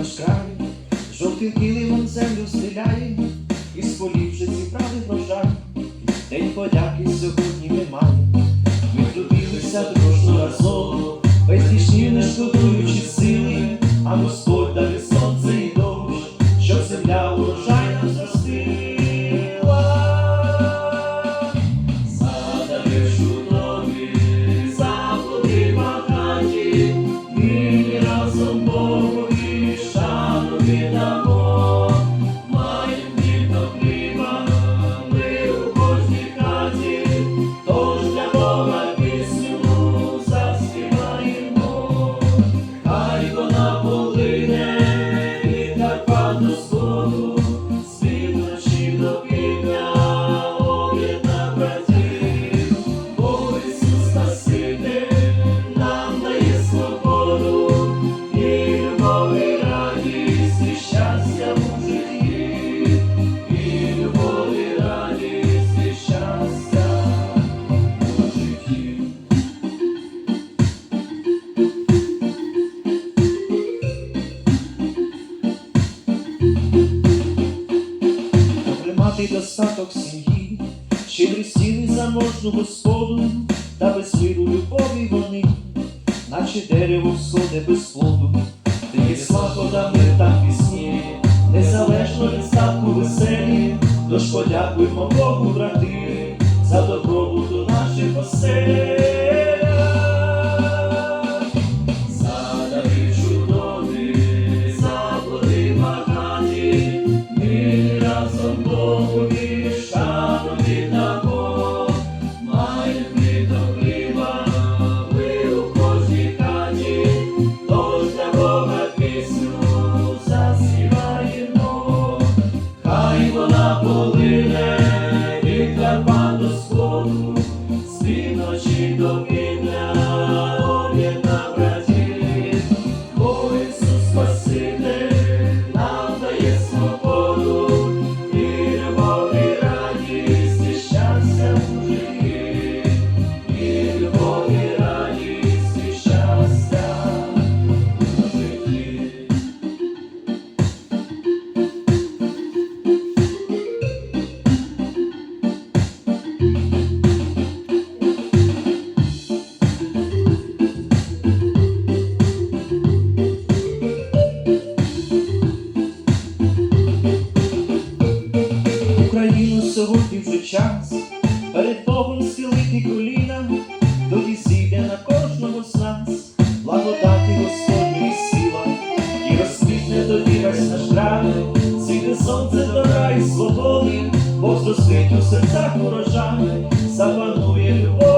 наш край, жовтим килимом землю стріляє, і з полів вже зібрали врожай. День подяки сьогодні Тримати достаток сім'ї, щедрі стіни заможну господу, та без миру любові вони, наче дерево всходе без плоду, ти слава мир та пісні, незалежно від статку веселі, тож подякуймо Богу, Apple сьогодні вже час, перед Богом схилити коліна, тоді зійде на кожного з нас, благодати Господні сила, і розквітне тоді весь наш край, Сіде сонце до рай свободи, Бог зустріть у серцях урожай, запанує любов.